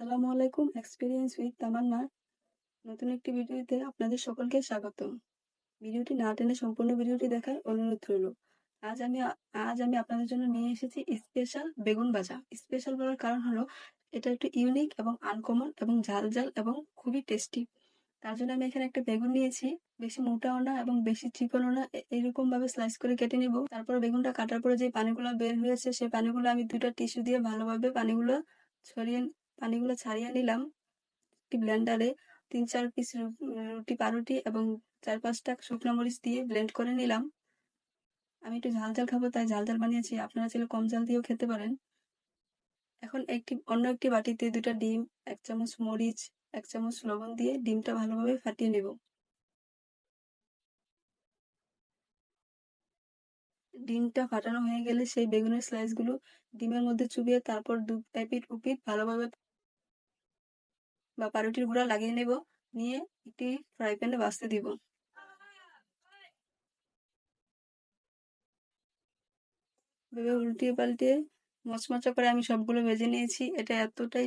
আসসালামু আলাইকুম experience with তামান্না নতুন একটি ভিডিওতে আপনাদের সকলকে স্বাগত ভিডিওটি না টেনে সম্পূর্ণ ভিডিওটি দেখার অনুরোধ রইল। আজ আমি আজ আমি আপনাদের জন্য নিয়ে এসেছি স্পেশাল বেগুন ভাজা। স্পেশাল বলার কারণ হলো, এটা একটু ইউনিক এবং আনকমন এবং ঝাল ঝাল এবং খুবই টেস্টি তার জন্য আমি এখানে একটা বেগুন নিয়েছি। বেশি মোটাও না এবং বেশি চিকনও না এরকম ভাবে স্লাইস করে কেটে নিব। তারপর বেগুনটা কাটার পরে যে পানিগুলো বের হয়েছে সেই পানিগুলো আমি দুইটা টিস্যু দিয়ে ভালোভাবে পানিগুলো ছড়িয়ে পানিগুলো ছাড়িয়ে নিলাম। একটি ব্লেন্ডারে তিন চার পিস রুটি পাউরুটি এবং চার পাঁচটা শুকনো মরিচ দিয়ে ব্লেন্ড করে নিলাম। আমি একটু ঝাল ঝাল খাব, তাই ঝাল ঝাল বানিয়েছি। আপনারা চাইলে কম ঝাল দিয়েও খেতে পারেন। এখন একটি, অন্য একটি বাটিতে দুটা ডিম, এক চামচ মরিচ, এক চামচ লবণ দিয়ে ডিমটা ভালোভাবে ফাটিয়ে নেব। ডিমটা ফাটানো হয়ে গেলে সেই বেগুনের স্লাইসগুলো ডিমের মধ্যে চুবিয়ে তারপর দু এপিট উপিট ভালোভাবে বা পাউরুটির গুঁড়া লাগিয়ে নেব, নিয়ে একটি ফ্রাই প্যানে বাঁচতে দিব। ভেবে উল্টিয়ে পাল্টিয়ে মচমচা করে আমি সবগুলো ভেজে নিয়েছি। এটা এতটাই